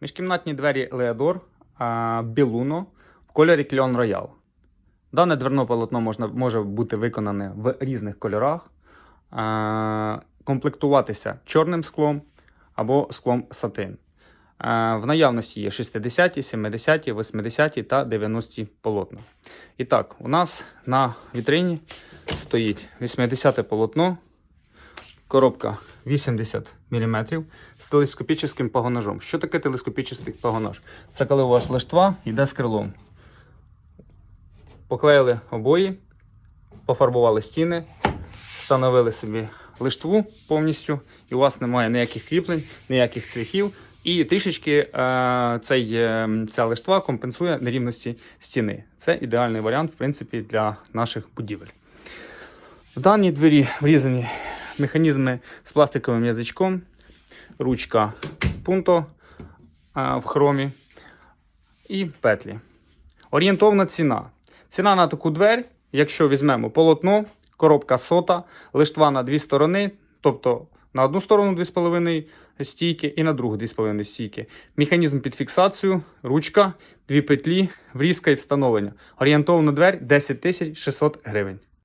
Міжкімнатні двері Леодор Білуно в кольорі Кльон Роял. Дане дверне полотно можна, може бути виконане в різних кольорах, комплектуватися чорним склом або склом сатин. В наявності є 60, 70, 80 та 90 полотна. І так, у нас на вітрині стоїть 80 полотно, коробка 80 мм з телескопічним погонажом. Що таке телескопічний погонаж? Це коли у вас лиштва йде з крилом. Поклеїли обої, пофарбували стіни, встановили собі лиштву повністю, і у вас немає ніяких кріплень, ніяких цвяхів. І трішечки е, цей, е, ця лиштва компенсує нерівності стіни. Це ідеальний варіант, в принципі, для наших будівель. В даній двері врізані механізми з пластиковим язичком, ручка пунто е, в хромі і петлі. Орієнтовна ціна. Ціна на таку двері, якщо візьмемо полотно, коробка сота, лиштва на дві сторони, тобто на одну сторону 2,5 стійки і на другу 2,5 стійки. Механізм під фіксацію, ручка, дві петлі, врізка і встановлення. Орієнтовна двері 10 600 гривень.